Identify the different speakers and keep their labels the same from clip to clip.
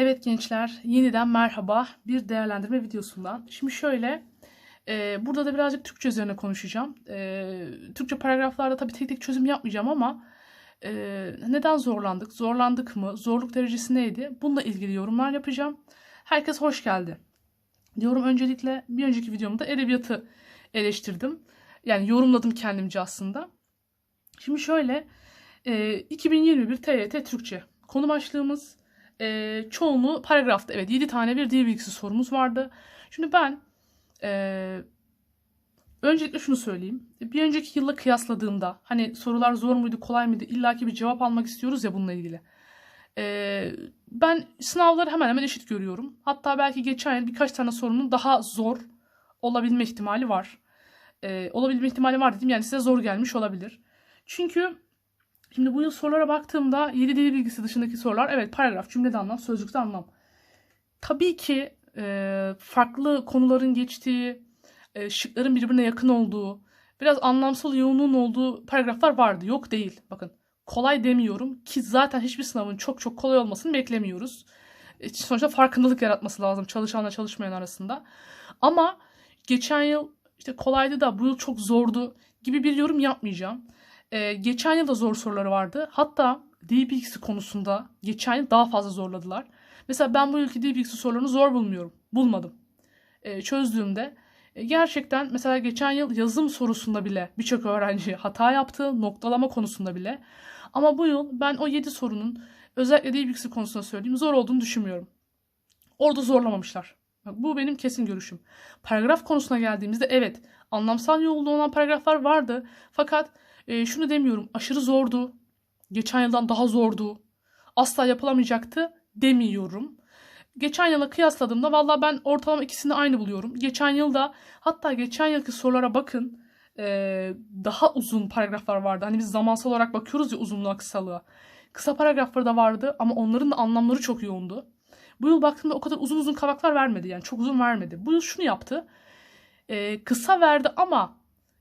Speaker 1: Evet gençler, yeniden merhaba bir değerlendirme videosundan. Şimdi şöyle, e, burada da birazcık Türkçe üzerine konuşacağım. E, Türkçe paragraflarda tabii tek tek çözüm yapmayacağım ama e, neden zorlandık, zorlandık mı, zorluk derecesi neydi? Bununla ilgili yorumlar yapacağım. Herkes hoş geldi. Diyorum öncelikle bir önceki videomda edebiyatı eleştirdim. Yani yorumladım kendimce aslında. Şimdi şöyle, e, 2021 TYT Türkçe konu başlığımız e, çoğunluğu paragrafta. Evet 7 tane bir dil bilgisi sorumuz vardı. Şimdi ben e, öncelikle şunu söyleyeyim. Bir önceki yılla kıyasladığımda hani sorular zor muydu kolay mıydı illaki bir cevap almak istiyoruz ya bununla ilgili. E, ben sınavları hemen hemen eşit görüyorum. Hatta belki geçen yıl birkaç tane sorunun daha zor olabilme ihtimali var. E, olabilme ihtimali var dedim yani size zor gelmiş olabilir. Çünkü Şimdi bu yıl sorulara baktığımda 7 dil bilgisi dışındaki sorular evet paragraf, cümlede anlam, sözlükte anlam. Tabii ki e, farklı konuların geçtiği, e, şıkların birbirine yakın olduğu, biraz anlamsal yoğunluğun olduğu paragraflar vardı. Yok değil. Bakın kolay demiyorum ki zaten hiçbir sınavın çok çok kolay olmasını beklemiyoruz. E, sonuçta farkındalık yaratması lazım çalışanla çalışmayan arasında. Ama geçen yıl işte kolaydı da bu yıl çok zordu gibi bir yorum yapmayacağım. Ee, geçen yıl da zor soruları vardı. Hatta dil konusunda geçen yıl daha fazla zorladılar. Mesela ben bu yılki dil bilgisi sorularını zor bulmuyorum. Bulmadım. Ee, çözdüğümde e, gerçekten mesela geçen yıl yazım sorusunda bile birçok öğrenci hata yaptı. Noktalama konusunda bile. Ama bu yıl ben o 7 sorunun özellikle dil bilgisi konusunda söyleyeyim zor olduğunu düşünmüyorum. Orada zorlamamışlar. Bak, bu benim kesin görüşüm. Paragraf konusuna geldiğimizde evet anlamsal yoğunluğu olan paragraflar vardı. Fakat e, şunu demiyorum aşırı zordu. Geçen yıldan daha zordu. Asla yapılamayacaktı demiyorum. Geçen yıla kıyasladığımda valla ben ortalama ikisini aynı buluyorum. Geçen yılda hatta geçen yılki sorulara bakın e, daha uzun paragraflar vardı. Hani biz zamansal olarak bakıyoruz ya uzunluğa kısalığa. Kısa paragrafları da vardı ama onların da anlamları çok yoğundu. Bu yıl baktığımda o kadar uzun uzun kavaklar vermedi. Yani çok uzun vermedi. Bu yıl şunu yaptı. E, kısa verdi ama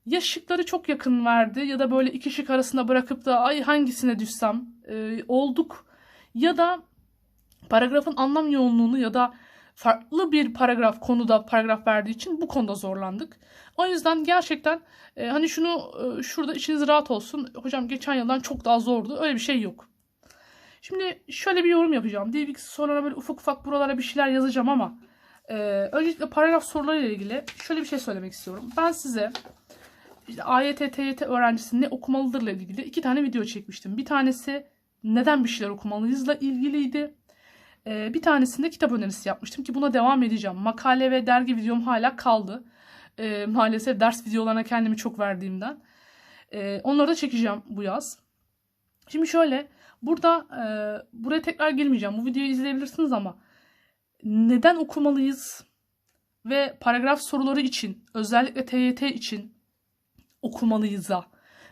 Speaker 1: ya şıkları çok yakın verdi ya da böyle iki şık arasında bırakıp da ay hangisine düşsem e, olduk. Ya da paragrafın anlam yoğunluğunu ya da farklı bir paragraf konuda paragraf verdiği için bu konuda zorlandık. O yüzden gerçekten e, hani şunu e, şurada içiniz rahat olsun. Hocam geçen yıldan çok daha zordu. Öyle bir şey yok. Şimdi şöyle bir yorum yapacağım. Bilgisi sorularına böyle ufak ufak buralara bir şeyler yazacağım ama e, öncelikle paragraf sorularıyla ilgili şöyle bir şey söylemek istiyorum. Ben size işte AYT, TYT öğrencisi ne okumalıdırla ilgili iki tane video çekmiştim. Bir tanesi neden bir şeyler okumalıyızla ilgiliydi. Ee, bir tanesinde kitap önerisi yapmıştım ki buna devam edeceğim. Makale ve dergi videom hala kaldı. Ee, maalesef ders videolarına kendimi çok verdiğimden. Ee, onları da çekeceğim bu yaz. Şimdi şöyle burada e, buraya tekrar girmeyeceğim. Bu videoyu izleyebilirsiniz ama neden okumalıyız ve paragraf soruları için özellikle TYT için okumalıyız'a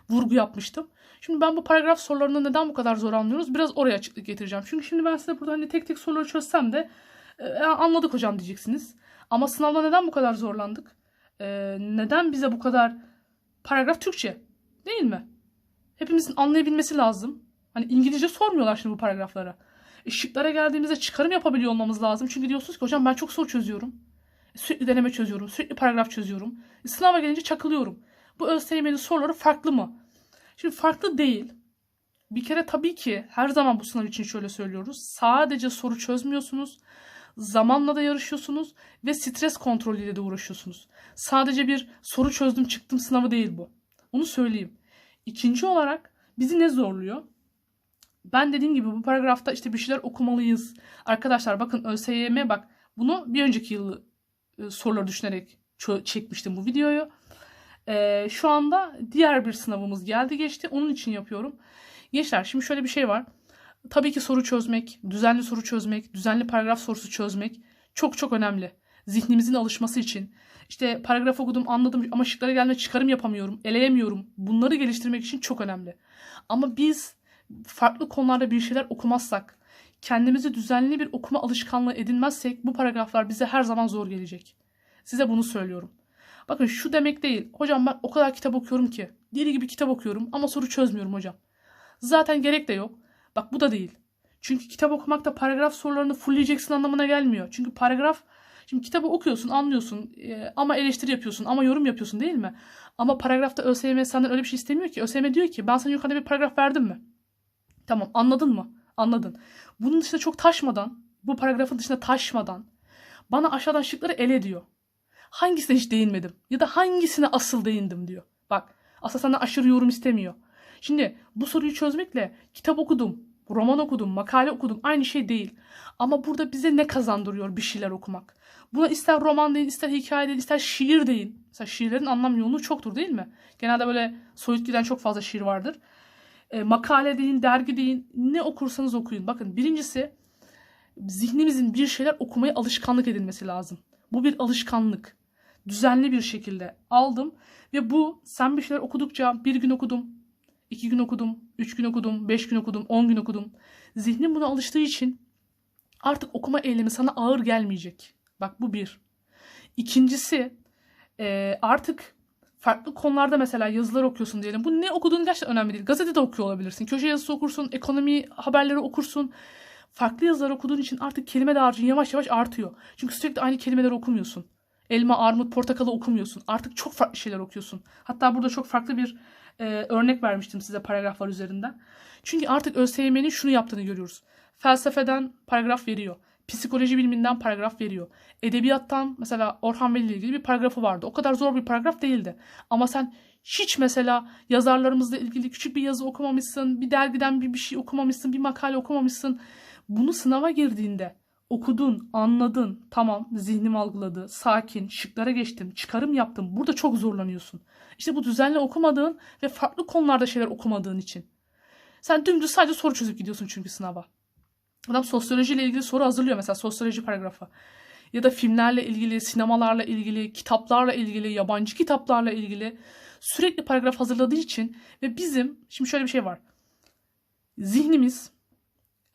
Speaker 1: vurgu yapmıştım. Şimdi ben bu paragraf sorularını neden bu kadar zor anlıyoruz? Biraz oraya açıklık getireceğim. Çünkü şimdi ben size burada hani tek tek soruları çözsem de e, anladık hocam diyeceksiniz. Ama sınavda neden bu kadar zorlandık? E, neden bize bu kadar paragraf Türkçe? Değil mi? Hepimizin anlayabilmesi lazım. Hani İngilizce sormuyorlar şimdi bu paragraflara. E, şıklara geldiğimizde çıkarım yapabiliyor olmamız lazım. Çünkü diyorsunuz ki hocam ben çok soru çözüyorum. Sürekli deneme çözüyorum. Sürekli paragraf çözüyorum. E, sınava gelince çakılıyorum. Bu ÖSYM'nin soruları farklı mı? Şimdi farklı değil. Bir kere tabii ki her zaman bu sınav için şöyle söylüyoruz. Sadece soru çözmüyorsunuz. Zamanla da yarışıyorsunuz ve stres kontrolüyle de uğraşıyorsunuz. Sadece bir soru çözdüm çıktım sınavı değil bu. Onu söyleyeyim. İkinci olarak bizi ne zorluyor? Ben dediğim gibi bu paragrafta işte bir şeyler okumalıyız. Arkadaşlar bakın ÖSYM bak bunu bir önceki yıl e, soruları düşünerek çekmiştim bu videoyu. Ee, şu anda diğer bir sınavımız geldi geçti. Onun için yapıyorum. Gençler şimdi şöyle bir şey var. Tabii ki soru çözmek, düzenli soru çözmek, düzenli paragraf sorusu çözmek çok çok önemli. Zihnimizin alışması için. İşte paragraf okudum anladım ama şıklara gelme çıkarım yapamıyorum, eleyemiyorum. Bunları geliştirmek için çok önemli. Ama biz farklı konularda bir şeyler okumazsak, kendimizi düzenli bir okuma alışkanlığı edinmezsek bu paragraflar bize her zaman zor gelecek. Size bunu söylüyorum. Bakın şu demek değil. Hocam ben o kadar kitap okuyorum ki. Deli gibi kitap okuyorum ama soru çözmüyorum hocam. Zaten gerek de yok. Bak bu da değil. Çünkü kitap okumak da paragraf sorularını fullleyeceksin anlamına gelmiyor. Çünkü paragraf Şimdi kitabı okuyorsun, anlıyorsun e, ama eleştiri yapıyorsun, ama yorum yapıyorsun değil mi? Ama paragrafta ÖSYM senden öyle bir şey istemiyor ki. ÖSYM diyor ki ben sana yukarıda bir paragraf verdim mi? Tamam anladın mı? Anladın. Bunun dışında çok taşmadan, bu paragrafın dışında taşmadan bana aşağıdan şıkları ele diyor. Hangisine hiç değinmedim? Ya da hangisine asıl değindim diyor. Bak aslında senden aşırı yorum istemiyor. Şimdi bu soruyu çözmekle kitap okudum, roman okudum, makale okudum aynı şey değil. Ama burada bize ne kazandırıyor bir şeyler okumak? Buna ister roman deyin, ister hikaye deyin, ister şiir deyin. Mesela şiirlerin anlam yoğunluğu çoktur değil mi? Genelde böyle soyut giden çok fazla şiir vardır. E, makale deyin, dergi deyin, ne okursanız okuyun. Bakın birincisi zihnimizin bir şeyler okumaya alışkanlık edilmesi lazım. Bu bir alışkanlık. Düzenli bir şekilde aldım ve bu sen bir şeyler okudukça bir gün okudum, iki gün okudum, üç gün okudum, beş gün okudum, on gün okudum. Zihnin buna alıştığı için artık okuma eylemi sana ağır gelmeyecek. Bak bu bir. İkincisi e, artık farklı konularda mesela yazılar okuyorsun diyelim. Bu ne okuduğun gerçekten önemli değil. Gazetede okuyor olabilirsin. Köşe yazısı okursun, ekonomi haberleri okursun. Farklı yazılar okuduğun için artık kelime dağarcığın yavaş yavaş artıyor. Çünkü sürekli aynı kelimeleri okumuyorsun. Elma, armut, portakalı okumuyorsun. Artık çok farklı şeyler okuyorsun. Hatta burada çok farklı bir e, örnek vermiştim size paragraflar üzerinden. Çünkü artık ÖSYM'nin şunu yaptığını görüyoruz. Felsefeden paragraf veriyor. Psikoloji biliminden paragraf veriyor. Edebiyattan mesela Orhan Veli ile ilgili bir paragrafı vardı. O kadar zor bir paragraf değildi. Ama sen hiç mesela yazarlarımızla ilgili küçük bir yazı okumamışsın, bir dergiden bir, bir şey okumamışsın, bir makale okumamışsın. Bunu sınava girdiğinde okudun, anladın, tamam zihnim algıladı, sakin, şıklara geçtim, çıkarım yaptım. Burada çok zorlanıyorsun. İşte bu düzenli okumadığın ve farklı konularda şeyler okumadığın için. Sen dümdüz sadece soru çözüp gidiyorsun çünkü sınava. Adam sosyolojiyle ilgili soru hazırlıyor mesela sosyoloji paragrafı. Ya da filmlerle ilgili, sinemalarla ilgili, kitaplarla ilgili, yabancı kitaplarla ilgili sürekli paragraf hazırladığı için ve bizim şimdi şöyle bir şey var. Zihnimiz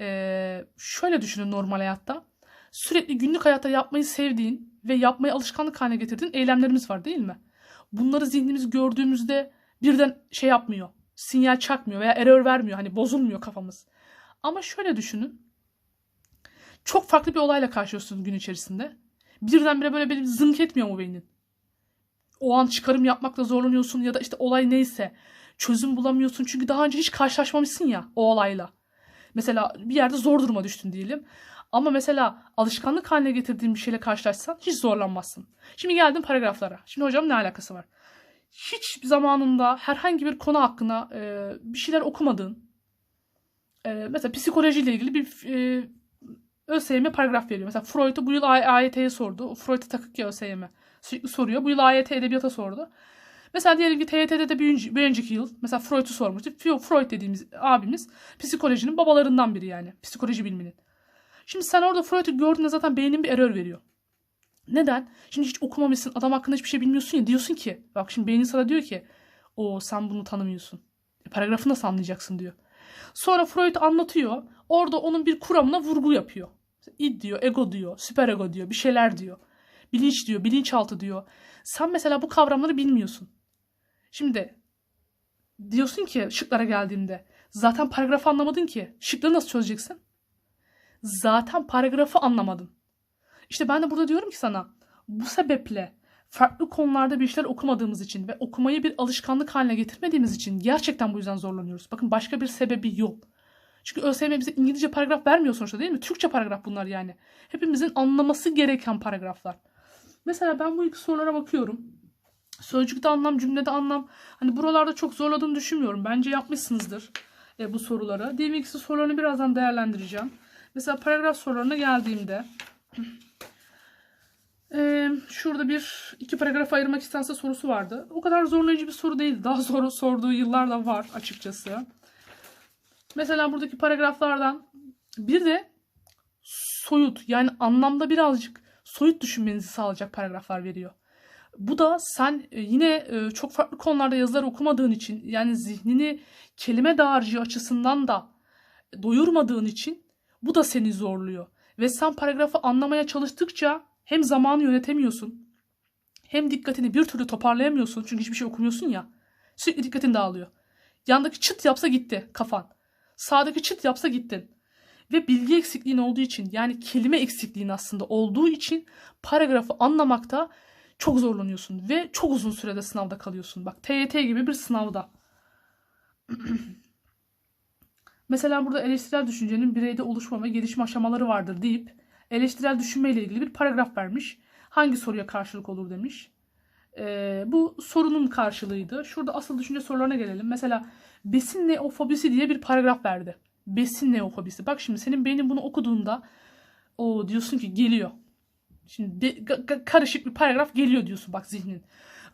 Speaker 1: ee, şöyle düşünün normal hayatta. Sürekli günlük hayatta yapmayı sevdiğin ve yapmayı alışkanlık haline getirdiğin eylemlerimiz var değil mi? Bunları zihnimiz gördüğümüzde birden şey yapmıyor. Sinyal çakmıyor veya error vermiyor. Hani bozulmuyor kafamız. Ama şöyle düşünün. Çok farklı bir olayla karşılaşıyorsunuz gün içerisinde. Birdenbire böyle bir zınk etmiyor mu beynin? O an çıkarım yapmakla zorlanıyorsun ya da işte olay neyse çözüm bulamıyorsun. Çünkü daha önce hiç karşılaşmamışsın ya o olayla. Mesela bir yerde zor duruma düştün diyelim. Ama mesela alışkanlık haline getirdiğin bir şeyle karşılaşsan hiç zorlanmazsın. Şimdi geldim paragraflara. Şimdi hocam ne alakası var? Hiç zamanında herhangi bir konu hakkında e, bir şeyler okumadığın, e, mesela psikolojiyle ilgili bir e, ÖSYM paragraf veriyor. Mesela Freud'u bu yıl AYT'ye sordu. Freud'a takık ya ÖSYM. Soruyor. Bu yıl AYT edebiyata sordu. Mesela diyelim ki TYT'de de bir, bir önceki yıl mesela Freud'u sormuştu. Freud dediğimiz abimiz psikolojinin babalarından biri yani. Psikoloji biliminin. Şimdi sen orada Freud'u gördüğünde zaten beynin bir error veriyor. Neden? Şimdi hiç okumamışsın, adam hakkında hiçbir şey bilmiyorsun ya. Diyorsun ki, bak şimdi beynin sana diyor ki, o sen bunu tanımıyorsun. E, paragrafını nasıl anlayacaksın diyor. Sonra Freud anlatıyor. Orada onun bir kuramına vurgu yapıyor. İd diyor, ego diyor, süper ego diyor, bir şeyler diyor. Bilinç diyor, bilinçaltı diyor. Sen mesela bu kavramları bilmiyorsun. Şimdi diyorsun ki şıklara geldiğimde zaten paragrafı anlamadın ki. Şıkları nasıl çözeceksin? Zaten paragrafı anlamadın. İşte ben de burada diyorum ki sana bu sebeple farklı konularda bir şeyler okumadığımız için ve okumayı bir alışkanlık haline getirmediğimiz için gerçekten bu yüzden zorlanıyoruz. Bakın başka bir sebebi yok. Çünkü ÖSYM bize İngilizce paragraf vermiyor sonuçta değil mi? Türkçe paragraf bunlar yani. Hepimizin anlaması gereken paragraflar. Mesela ben bu iki sorulara bakıyorum. Sözcükte anlam, cümlede anlam. Hani buralarda çok zorladığını düşünmüyorum. Bence yapmışsınızdır e, bu soruları. Diğer ikisi sorularını birazdan değerlendireceğim. Mesela paragraf sorularına geldiğimde e, şurada bir iki paragraf ayırmak istense sorusu vardı. O kadar zorlayıcı bir soru değildi. Daha zor sorduğu yıllar da var açıkçası. Mesela buradaki paragraflardan bir de soyut yani anlamda birazcık soyut düşünmenizi sağlayacak paragraflar veriyor. Bu da sen e, yine e, çok farklı konularda yazılar okumadığın için yani zihnini kelime dağarcığı açısından da doyurmadığın için bu da seni zorluyor. Ve sen paragrafı anlamaya çalıştıkça hem zamanı yönetemiyorsun hem dikkatini bir türlü toparlayamıyorsun çünkü hiçbir şey okumuyorsun ya. Sürekli dikkatin dağılıyor. Yandaki çıt yapsa gitti kafan. Sağdaki çıt yapsa gittin. Ve bilgi eksikliğin olduğu için yani kelime eksikliğin aslında olduğu için paragrafı anlamakta çok zorlanıyorsun ve çok uzun sürede sınavda kalıyorsun. Bak TYT gibi bir sınavda. Mesela burada eleştirel düşüncenin bireyde oluşma ve gelişme aşamaları vardır deyip eleştirel düşünme ile ilgili bir paragraf vermiş. Hangi soruya karşılık olur demiş. Ee, bu sorunun karşılığıydı. Şurada asıl düşünce sorularına gelelim. Mesela besin neofobisi diye bir paragraf verdi. Besin neofobisi. Bak şimdi senin beynin bunu okuduğunda o diyorsun ki geliyor. Şimdi de, karışık bir paragraf geliyor diyorsun bak zihnin.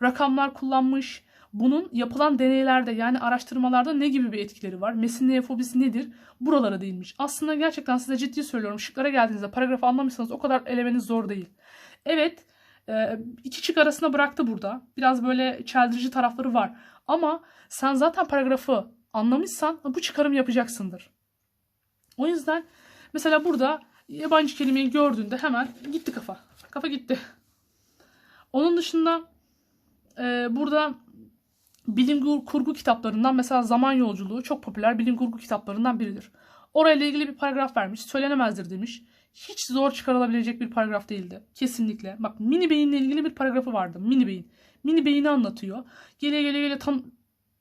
Speaker 1: Rakamlar kullanmış. Bunun yapılan deneylerde yani araştırmalarda ne gibi bir etkileri var? Besin neofobisi nedir? Buralara değinmiş. Aslında gerçekten size ciddi söylüyorum. Şıklara geldiğinizde paragrafı anlamışsanız o kadar elemeniz zor değil. Evet e, iki şık arasında bıraktı burada. Biraz böyle çeldirici tarafları var. Ama sen zaten paragrafı anlamışsan bu çıkarım yapacaksındır. O yüzden mesela burada yabancı kelimeyi gördüğünde hemen gitti kafa. Kafa gitti. Onun dışında e, burada bilim kurgu kitaplarından mesela Zaman Yolculuğu çok popüler bilim kurgu kitaplarından biridir. Orayla ilgili bir paragraf vermiş. Söylenemezdir demiş. Hiç zor çıkarılabilecek bir paragraf değildi. Kesinlikle. Bak mini beyinle ilgili bir paragrafı vardı. Mini beyin. Mini beyni anlatıyor. Gele gele gele tan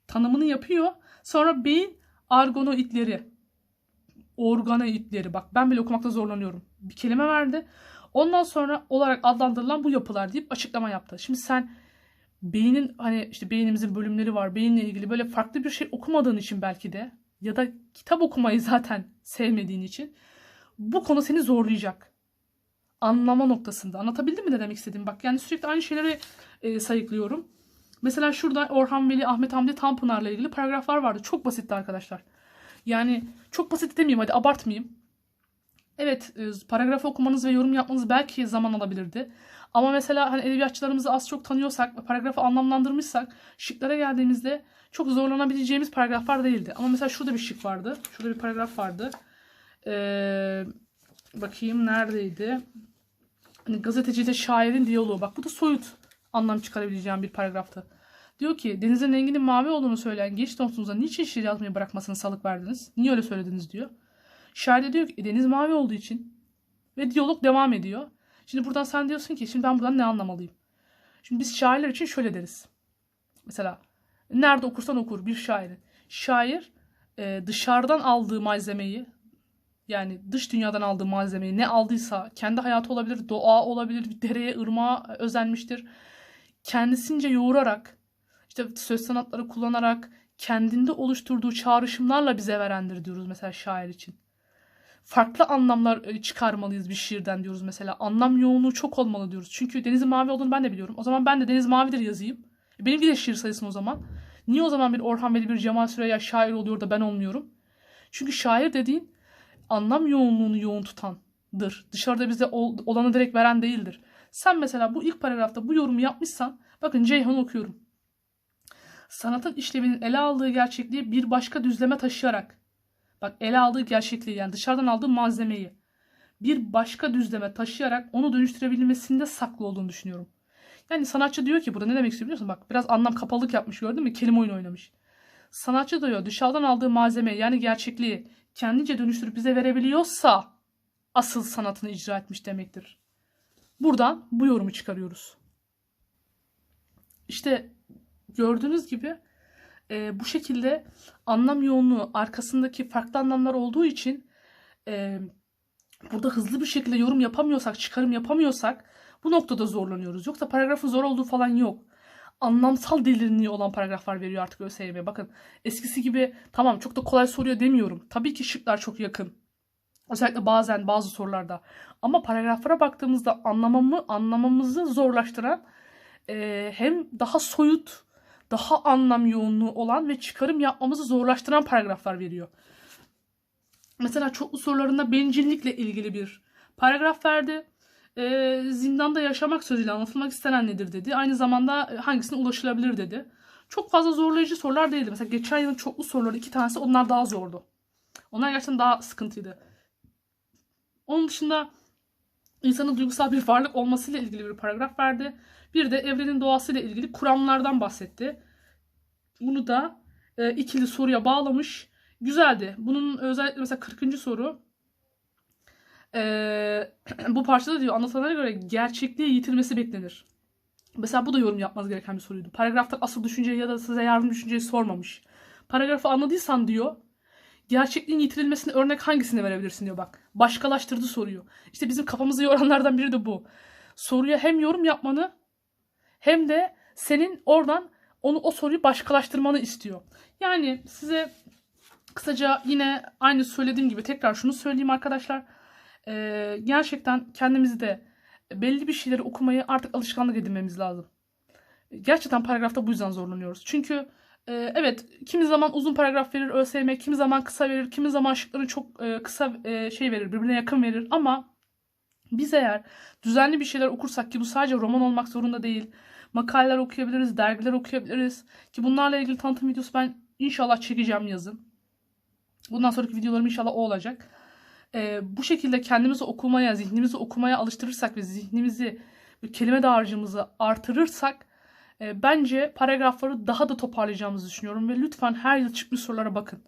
Speaker 1: tanımını yapıyor. Sonra beyin argonoidleri. Organoidleri. Bak ben bile okumakta zorlanıyorum. Bir kelime verdi. Ondan sonra olarak adlandırılan bu yapılar deyip açıklama yaptı. Şimdi sen beynin hani işte beynimizin bölümleri var. Beyinle ilgili böyle farklı bir şey okumadığın için belki de ya da kitap okumayı zaten sevmediğin için bu konu seni zorlayacak. Anlama noktasında. Anlatabildim mi ne demek istediğimi? Bak yani sürekli aynı şeyleri e, sayıklıyorum. Mesela şurada Orhan Veli, Ahmet Hamdi Tanpınar'la ilgili paragraflar vardı. Çok basitti arkadaşlar. Yani çok basit demeyeyim hadi abartmayayım. Evet e, paragrafı okumanız ve yorum yapmanız belki zaman alabilirdi. Ama mesela hani edebiyatçılarımızı az çok tanıyorsak, paragrafı anlamlandırmışsak şıklara geldiğimizde çok zorlanabileceğimiz paragraflar değildi. Ama mesela şurada bir şık vardı. Şurada bir paragraf vardı. Ee, bakayım neredeydi? Hani gazeteciyle şairin diyaloğu. Bak bu da soyut anlam çıkarabileceğim bir paragraftı. Diyor ki denizin renginin mavi olduğunu söyleyen genç dostunuza niçin şiir yazmaya bırakmasını salık verdiniz? Niye öyle söylediniz diyor. Şair de diyor ki e, deniz mavi olduğu için. Ve diyalog devam ediyor. Şimdi buradan sen diyorsun ki şimdi ben buradan ne anlamalıyım? Şimdi biz şairler için şöyle deriz. Mesela nerede okursan okur bir şairin. Şair e, dışarıdan aldığı malzemeyi yani dış dünyadan aldığı malzemeyi ne aldıysa kendi hayatı olabilir, doğa olabilir, bir dereye, ırmağa özenmiştir. Kendisince yoğurarak, işte söz sanatları kullanarak, kendinde oluşturduğu çağrışımlarla bize verendir diyoruz mesela şair için. Farklı anlamlar çıkarmalıyız bir şiirden diyoruz mesela. Anlam yoğunluğu çok olmalı diyoruz. Çünkü denizin mavi olduğunu ben de biliyorum. O zaman ben de deniz mavidir yazayım. E, Benimki de şiir sayısın o zaman. Niye o zaman bir Orhan Veli bir Cemal Süreyya şair oluyor da ben olmuyorum? Çünkü şair dediğin anlam yoğunluğunu yoğun tutandır. Dışarıda bize olanı direkt veren değildir. Sen mesela bu ilk paragrafta bu yorumu yapmışsan bakın Ceyhan okuyorum. Sanatın işlevinin ele aldığı gerçekliği bir başka düzleme taşıyarak bak ele aldığı gerçekliği yani dışarıdan aldığı malzemeyi bir başka düzleme taşıyarak onu dönüştürebilmesinde saklı olduğunu düşünüyorum. Yani sanatçı diyor ki burada ne demek istiyor biliyor musun? Bak biraz anlam kapalılık yapmış gördün mü? Kelime oyunu oynamış. Sanatçı diyor dışarıdan aldığı malzemeyi yani gerçekliği kendince dönüştürüp bize verebiliyorsa asıl sanatını icra etmiş demektir. Buradan bu yorumu çıkarıyoruz. İşte gördüğünüz gibi e, bu şekilde anlam yoğunluğu arkasındaki farklı anlamlar olduğu için e, burada hızlı bir şekilde yorum yapamıyorsak, çıkarım yapamıyorsak bu noktada zorlanıyoruz. Yoksa paragrafın zor olduğu falan yok anlamsal derinliği olan paragraflar veriyor artık ÖSYM. Bakın eskisi gibi tamam çok da kolay soruyor demiyorum. Tabii ki şıklar çok yakın. Özellikle bazen bazı sorularda. Ama paragraflara baktığımızda anlamamı, anlamamızı zorlaştıran e, hem daha soyut, daha anlam yoğunluğu olan ve çıkarım yapmamızı zorlaştıran paragraflar veriyor. Mesela çoklu sorularında bencillikle ilgili bir paragraf verdi e, zindanda yaşamak sözüyle anlatılmak istenen nedir dedi. Aynı zamanda hangisine ulaşılabilir dedi. Çok fazla zorlayıcı sorular değildi. Mesela geçen yılın çoklu soruları iki tanesi onlar daha zordu. Onlar gerçekten daha sıkıntıydı. Onun dışında insanın duygusal bir varlık olmasıyla ilgili bir paragraf verdi. Bir de evrenin doğasıyla ilgili kuramlardan bahsetti. Bunu da e, ikili soruya bağlamış. Güzeldi. Bunun özellikle mesela 40. soru Ee, bu parçada diyor anlatılanlara göre gerçekliği yitirmesi beklenir. Mesela bu da yorum yapmaz gereken bir soruydu. Paragrafta asıl düşünceyi ya da size yardım düşünceyi sormamış. Paragrafı anladıysan diyor gerçekliğin yitirilmesine örnek hangisini verebilirsin diyor bak. Başkalaştırdı soruyu. İşte bizim kafamızı yoranlardan biri de bu. Soruya hem yorum yapmanı hem de senin oradan onu o soruyu başkalaştırmanı istiyor. Yani size kısaca yine aynı söylediğim gibi tekrar şunu söyleyeyim arkadaşlar. Ee, gerçekten kendimizi de belli bir şeyleri okumayı artık alışkanlık edinmemiz lazım. Gerçekten paragrafta bu yüzden zorlanıyoruz. Çünkü e, evet kimi zaman uzun paragraf verir ÖSYM, kimi zaman kısa verir, kimi zaman şıkları çok e, kısa e, şey verir, birbirine yakın verir ama biz eğer düzenli bir şeyler okursak ki bu sadece roman olmak zorunda değil. Makaleler okuyabiliriz, dergiler okuyabiliriz. Ki bunlarla ilgili tanıtım videosu ben inşallah çekeceğim yazın. Bundan sonraki videolarım inşallah o olacak. Ee, bu şekilde kendimizi okumaya, zihnimizi okumaya alıştırırsak ve zihnimizi, kelime dağarcığımızı artırırsak bence paragrafları daha da toparlayacağımızı düşünüyorum. Ve lütfen her yıl çıkmış sorulara bakın.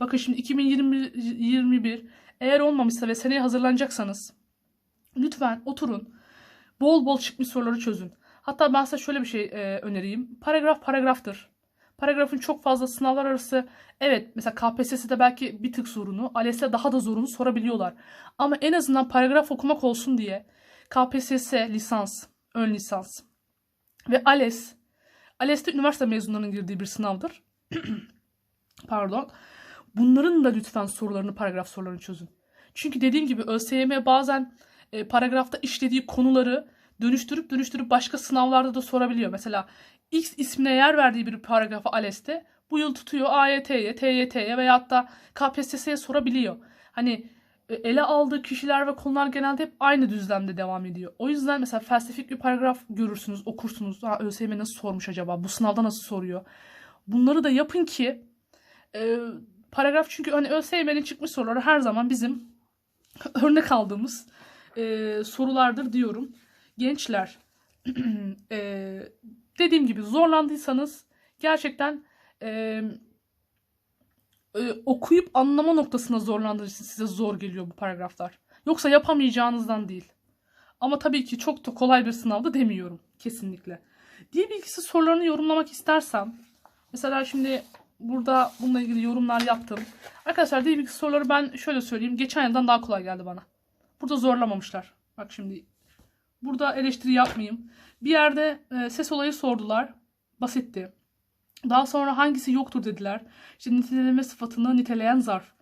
Speaker 1: Bakın şimdi 2021 eğer olmamışsa ve seneye hazırlanacaksanız lütfen oturun. Bol bol çıkmış soruları çözün. Hatta ben size şöyle bir şey e, önereyim. Paragraf paragraftır. Paragrafın çok fazla sınavlar arası evet mesela KPSS'de belki bir tık zorunu, ALES'te daha da zorunu sorabiliyorlar. Ama en azından paragraf okumak olsun diye KPSS lisans, ön lisans ve ALES ALES'te üniversite mezunlarının girdiği bir sınavdır. Pardon. Bunların da lütfen sorularını, paragraf sorularını çözün. Çünkü dediğim gibi ÖSYM bazen e, paragrafta işlediği konuları dönüştürüp dönüştürüp başka sınavlarda da sorabiliyor. Mesela X ismine yer verdiği bir paragrafı ALES'te bu yıl tutuyor AYT'ye, TYT'ye veyahut da KPSS'ye sorabiliyor. Hani ele aldığı kişiler ve konular genelde hep aynı düzlemde devam ediyor. O yüzden mesela felsefik bir paragraf görürsünüz, okursunuz. Ha, ÖSYM nasıl sormuş acaba? Bu sınavda nasıl soruyor? Bunları da yapın ki e, paragraf çünkü hani ÖSYM'nin çıkmış soruları her zaman bizim örnek aldığımız e, sorulardır diyorum. Gençler e, dediğim gibi zorlandıysanız gerçekten e, e, okuyup anlama noktasına zorlandığı için size zor geliyor bu paragraflar. Yoksa yapamayacağınızdan değil. Ama tabii ki çok da kolay bir sınavda demiyorum. Kesinlikle. Dil bilgisi sorularını yorumlamak istersem. Mesela şimdi burada bununla ilgili yorumlar yaptım. Arkadaşlar dil bilgisi soruları ben şöyle söyleyeyim. Geçen yıldan daha kolay geldi bana. Burada zorlamamışlar. Bak şimdi burada eleştiri yapmayayım. Bir yerde e, ses olayı sordular. Basitti. Daha sonra hangisi yoktur dediler. İşte niteleme sıfatını niteleyen zarf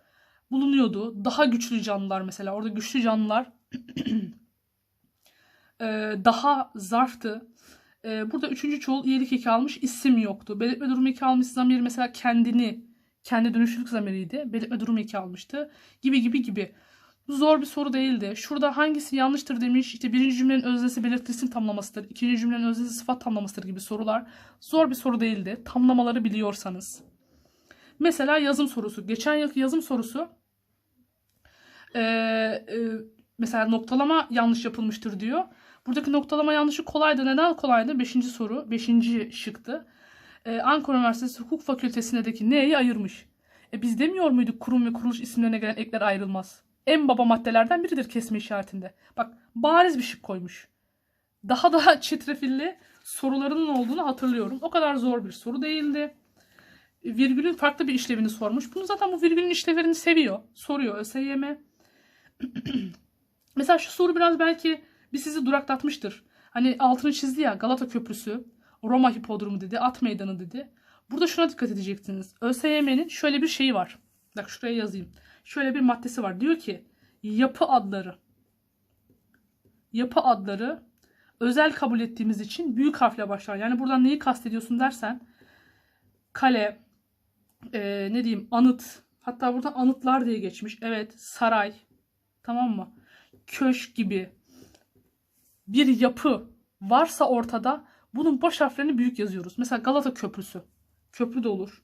Speaker 1: bulunuyordu. Daha güçlü canlılar mesela. Orada güçlü canlılar daha zarftı. Burada üçüncü çoğul iyilik eki almış isim yoktu. Belirtme durum eki almış zamir mesela kendini kendi dönüşlülük zamiriydi. Belirtme durum eki almıştı. Gibi gibi gibi. Zor bir soru değildi. Şurada hangisi yanlıştır demiş. İşte birinci cümlenin öznesi belirtisin tamlamasıdır. ikinci cümlenin öznesi sıfat tamlamasıdır gibi sorular. Zor bir soru değildi. Tamlamaları biliyorsanız. Mesela yazım sorusu. Geçen yılki yazım sorusu ee, e, mesela noktalama yanlış yapılmıştır diyor. Buradaki noktalama yanlışı kolaydı. Neden kolaydı? Beşinci soru. Beşinci şıktı. Ee, Ankara Üniversitesi Hukuk Fakültesindeki neyi ayırmış? E biz demiyor muyduk kurum ve kuruluş isimlerine gelen ekler ayrılmaz? En baba maddelerden biridir kesme işaretinde. Bak bariz bir şık koymuş. Daha da çetrefilli sorularının olduğunu hatırlıyorum. O kadar zor bir soru değildi. Virgülün farklı bir işlevini sormuş. Bunu zaten bu virgülün işlevlerini seviyor. Soruyor ÖSYM. Mesela şu soru biraz belki bir sizi duraklatmıştır. Hani altını çizdi ya Galata Köprüsü, Roma Hipodromu dedi, At Meydanı dedi. Burada şuna dikkat edeceksiniz. ÖSYM'nin şöyle bir şeyi var. Bak şuraya yazayım şöyle bir maddesi var. Diyor ki yapı adları yapı adları özel kabul ettiğimiz için büyük harfle başlar. Yani buradan neyi kastediyorsun dersen kale e, ne diyeyim anıt hatta burada anıtlar diye geçmiş. Evet saray tamam mı? Köşk gibi bir yapı varsa ortada bunun baş harflerini büyük yazıyoruz. Mesela Galata Köprüsü. Köprü de olur.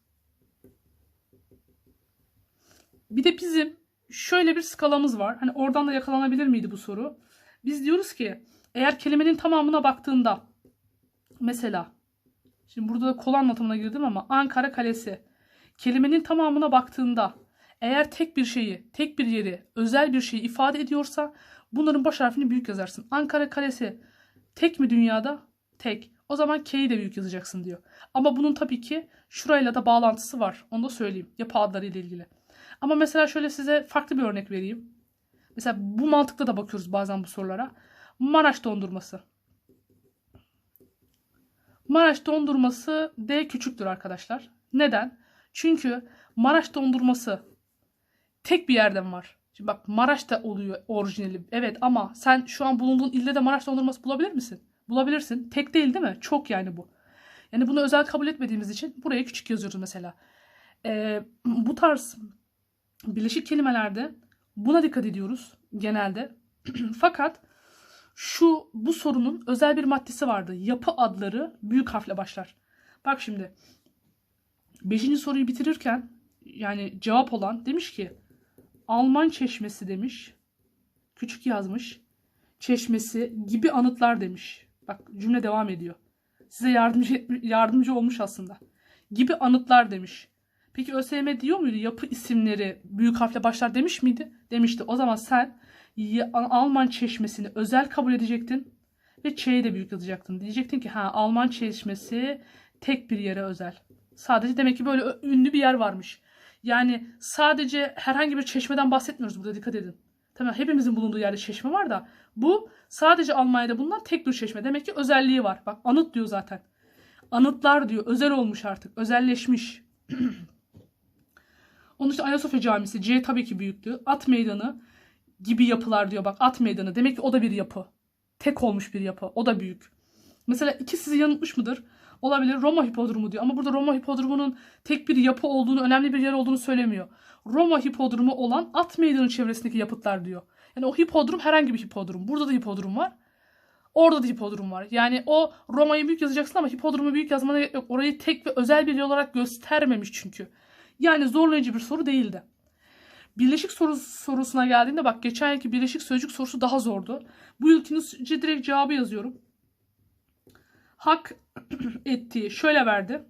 Speaker 1: Bir de bizim şöyle bir skalamız var. Hani oradan da yakalanabilir miydi bu soru? Biz diyoruz ki eğer kelimenin tamamına baktığında mesela şimdi burada da kol anlatımına girdim ama Ankara Kalesi kelimenin tamamına baktığında Eğer tek bir şeyi, tek bir yeri, özel bir şeyi ifade ediyorsa bunların baş harfini büyük yazarsın. Ankara Kalesi tek mi dünyada? Tek. O zaman K'yi de büyük yazacaksın diyor. Ama bunun tabii ki şurayla da bağlantısı var. Onu da söyleyeyim. Yapı adları ile ilgili. Ama mesela şöyle size farklı bir örnek vereyim. Mesela bu mantıkla da bakıyoruz bazen bu sorulara. Maraş dondurması. Maraş dondurması D küçüktür arkadaşlar. Neden? Çünkü Maraş dondurması tek bir yerden var. Şimdi bak Maraş'ta oluyor orijinali. Evet ama sen şu an bulunduğun ilde de Maraş dondurması bulabilir misin? Bulabilirsin. Tek değil değil mi? Çok yani bu. Yani bunu özel kabul etmediğimiz için buraya küçük yazıyoruz mesela. Ee, bu tarz birleşik kelimelerde buna dikkat ediyoruz genelde. Fakat şu bu sorunun özel bir maddesi vardı. Yapı adları büyük harfle başlar. Bak şimdi. Beşinci soruyu bitirirken yani cevap olan demiş ki Alman çeşmesi demiş. Küçük yazmış. Çeşmesi gibi anıtlar demiş. Bak cümle devam ediyor. Size yardımcı yardımcı olmuş aslında. Gibi anıtlar demiş. Peki ÖSYM diyor muydu yapı isimleri büyük harfle başlar demiş miydi? Demişti. O zaman sen Alman çeşmesini özel kabul edecektin ve Ç'yi de büyük yazacaktın. Diyecektin ki ha Alman çeşmesi tek bir yere özel. Sadece demek ki böyle ünlü bir yer varmış. Yani sadece herhangi bir çeşmeden bahsetmiyoruz burada dikkat edin. Tamam hepimizin bulunduğu yerde çeşme var da bu sadece Almanya'da bulunan tek bir çeşme. Demek ki özelliği var. Bak anıt diyor zaten. Anıtlar diyor. Özel olmuş artık. Özelleşmiş. Onun için Ayasofya Camisi C tabii ki büyüktü. At Meydanı gibi yapılar diyor. Bak at meydanı. Demek ki o da bir yapı. Tek olmuş bir yapı. O da büyük. Mesela iki sizi yanıltmış mıdır? Olabilir. Roma hipodromu diyor. Ama burada Roma hipodromunun tek bir yapı olduğunu, önemli bir yer olduğunu söylemiyor. Roma hipodromu olan at meydanı çevresindeki yapıtlar diyor. Yani o hipodrom herhangi bir hipodrom. Burada da hipodrom var. Orada da hipodrom var. Yani o Roma'yı büyük yazacaksın ama hipodromu büyük yazmana gerek yok. Orayı tek ve özel bir yer olarak göstermemiş çünkü. Yani zorlayıcı bir soru değildi. Birleşik soru sorusuna geldiğinde bak geçen yılki birleşik sözcük sorusu daha zordu. Bu yılkinci direkt cevabı yazıyorum. Hak ettiği şöyle verdi.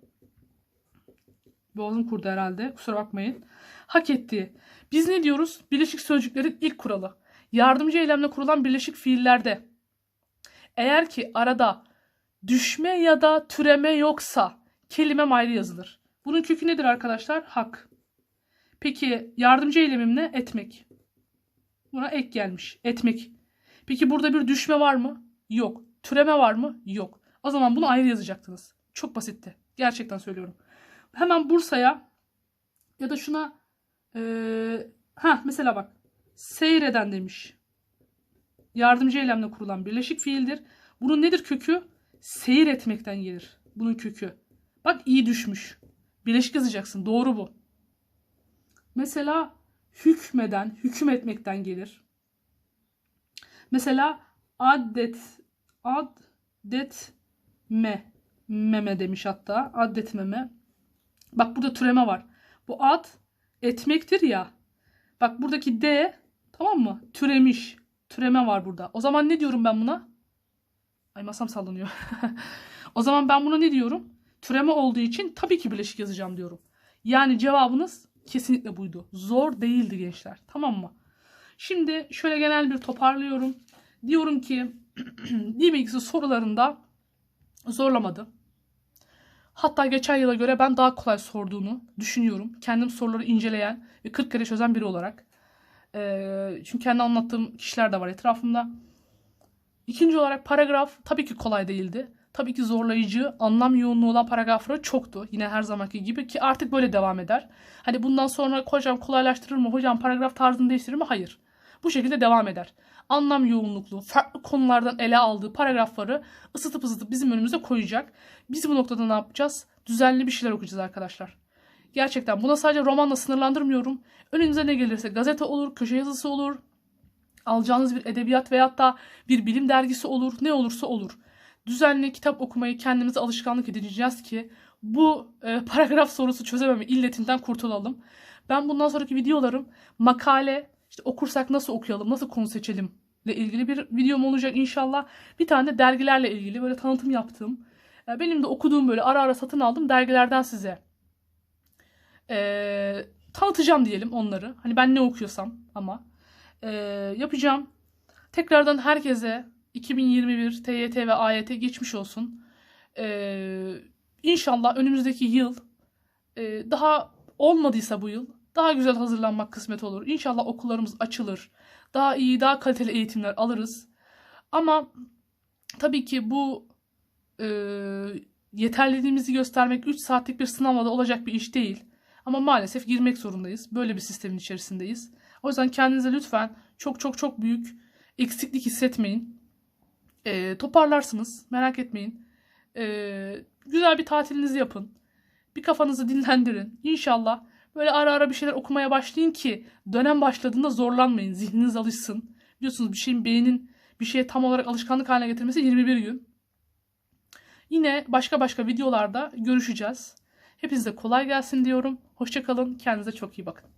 Speaker 1: Boğazım kurdu herhalde. Kusura bakmayın. Hak ettiği. Biz ne diyoruz? Birleşik sözcüklerin ilk kuralı. Yardımcı eylemle kurulan birleşik fiillerde eğer ki arada düşme ya da türeme yoksa kelimem ayrı yazılır. Bunun kökü nedir arkadaşlar? Hak. Peki yardımcı eylemim ne? Etmek. Buna ek gelmiş. Etmek. Peki burada bir düşme var mı? Yok. Türeme var mı? Yok. O zaman bunu ayrı yazacaktınız. Çok basitti. Gerçekten söylüyorum. Hemen Bursa'ya ya da şuna ee, ha mesela bak seyreden demiş. Yardımcı eylemle kurulan birleşik fiildir. Bunun nedir kökü? Seyir etmekten gelir. Bunun kökü. Bak iyi düşmüş. Birleşik yazacaksın. Doğru bu. Mesela hükmeden, hüküm etmekten gelir. Mesela adet, addetme, meme demiş hatta. Addetmeme. Bak burada türeme var. Bu ad etmektir ya. Bak buradaki d tamam mı? Türemiş. Türeme var burada. O zaman ne diyorum ben buna? Ay masam sallanıyor. o zaman ben buna ne diyorum? Türeme olduğu için tabii ki bileşik yazacağım diyorum. Yani cevabınız Kesinlikle buydu. Zor değildi gençler. Tamam mı? Şimdi şöyle genel bir toparlıyorum. Diyorum ki dil sorularında zorlamadı. Hatta geçen yıla göre ben daha kolay sorduğunu düşünüyorum. Kendim soruları inceleyen ve 40 kere çözen biri olarak. Ee, çünkü kendi anlattığım kişiler de var etrafımda. İkinci olarak paragraf tabii ki kolay değildi tabii ki zorlayıcı, anlam yoğunluğu olan paragrafları çoktu. Yine her zamanki gibi ki artık böyle devam eder. Hani bundan sonra hocam kolaylaştırır mı, hocam paragraf tarzını değiştirir mi? Hayır. Bu şekilde devam eder. Anlam yoğunluklu, farklı konulardan ele aldığı paragrafları ısıtıp ısıtıp bizim önümüze koyacak. Biz bu noktada ne yapacağız? Düzenli bir şeyler okuyacağız arkadaşlar. Gerçekten buna sadece romanla sınırlandırmıyorum. Önünüze ne gelirse gazete olur, köşe yazısı olur, alacağınız bir edebiyat veyahut da bir bilim dergisi olur, ne olursa olur düzenli kitap okumayı kendimize alışkanlık edineceğiz ki bu e, paragraf sorusu çözememe illetinden kurtulalım. Ben bundan sonraki videolarım makale, işte okursak nasıl okuyalım, nasıl konu seçelim ile ilgili bir videom olacak inşallah. Bir tane de dergilerle ilgili böyle tanıtım yaptım. benim de okuduğum böyle ara ara satın aldım dergilerden size e, tanıtacağım diyelim onları. Hani ben ne okuyorsam ama e, yapacağım. Tekrardan herkese 2021 TYT ve AYT geçmiş olsun. E, inşallah önümüzdeki yıl e, daha olmadıysa bu yıl daha güzel hazırlanmak kısmet olur. İnşallah okullarımız açılır. Daha iyi, daha kaliteli eğitimler alırız. Ama tabii ki bu e, yeterliliğimizi göstermek 3 saatlik bir sınavla da olacak bir iş değil. Ama maalesef girmek zorundayız. Böyle bir sistemin içerisindeyiz. O yüzden kendinize lütfen çok çok çok büyük eksiklik hissetmeyin. E, toparlarsınız. Merak etmeyin. E, güzel bir tatilinizi yapın. Bir kafanızı dinlendirin. İnşallah böyle ara ara bir şeyler okumaya başlayın ki dönem başladığında zorlanmayın. Zihniniz alışsın. Biliyorsunuz bir şeyin beynin bir şeye tam olarak alışkanlık haline getirmesi 21 gün. Yine başka başka videolarda görüşeceğiz. Hepinize kolay gelsin diyorum. Hoşçakalın. Kendinize çok iyi bakın.